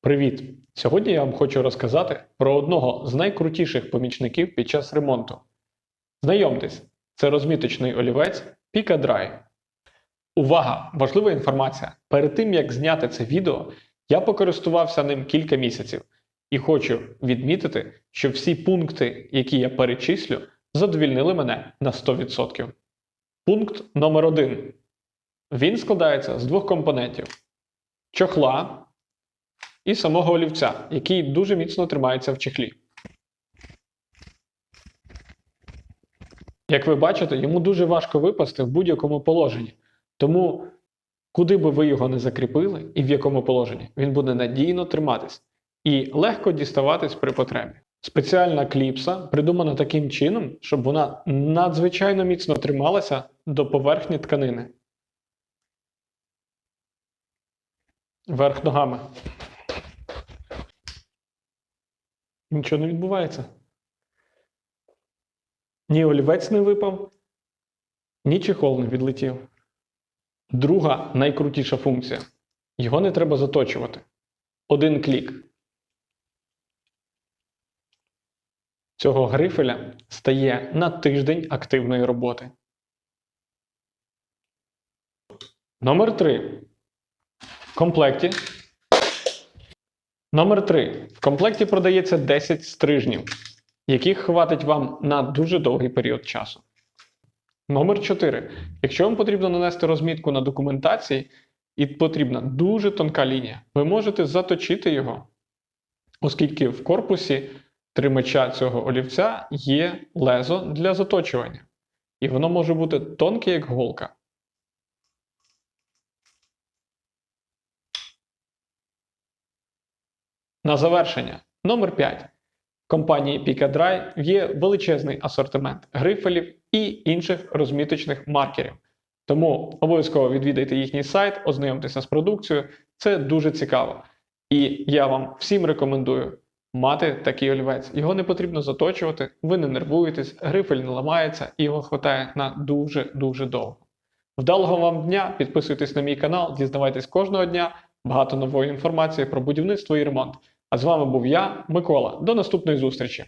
Привіт! Сьогодні я вам хочу розказати про одного з найкрутіших помічників під час ремонту. Знайомтесь, це розміточний олівець Pika Dry. Увага! Важлива інформація! Перед тим як зняти це відео, я покористувався ним кілька місяців і хочу відмітити, що всі пункти, які я перечислю, задовільнили мене на 100%. Пункт номер 1. Він складається з двох компонентів: чохла і самого олівця, який дуже міцно тримається в чехлі. Як ви бачите, йому дуже важко випасти в будь-якому положенні. Тому, куди би ви його не закріпили і в якому положенні, він буде надійно триматись і легко діставатись при потребі. Спеціальна кліпса придумана таким чином, щоб вона надзвичайно міцно трималася до поверхні тканини. Верх ногами. Нічого не відбувається. Ні олівець не випав, ні чехол не відлетів. Друга найкрутіша функція. Його не треба заточувати. Один клік. Цього грифеля стає на тиждень активної роботи. Номер 3. В комплекті. Номер 3. В комплекті продається 10 стрижнів, яких хватить вам на дуже довгий період часу. Номер 4. Якщо вам потрібно нанести розмітку на документації і потрібна дуже тонка лінія, ви можете заточити його, оскільки в корпусі тримача цього олівця є лезо для заточування. І воно може бути тонке, як голка. На завершення, номер 5. В компанії Picadry є величезний асортимент грифелів і інших розміточних маркерів. Тому обов'язково відвідайте їхній сайт, ознайомтеся з продукцією. Це дуже цікаво. І я вам всім рекомендую мати такий олівець. Його не потрібно заточувати, ви не нервуєтесь, грифель не ламається і його хватає на дуже-дуже довго. Вдалого вам дня! Підписуйтесь на мій канал, дізнавайтесь кожного дня багато нової інформації про будівництво і ремонт. А з вами був я, Микола. До наступної зустрічі!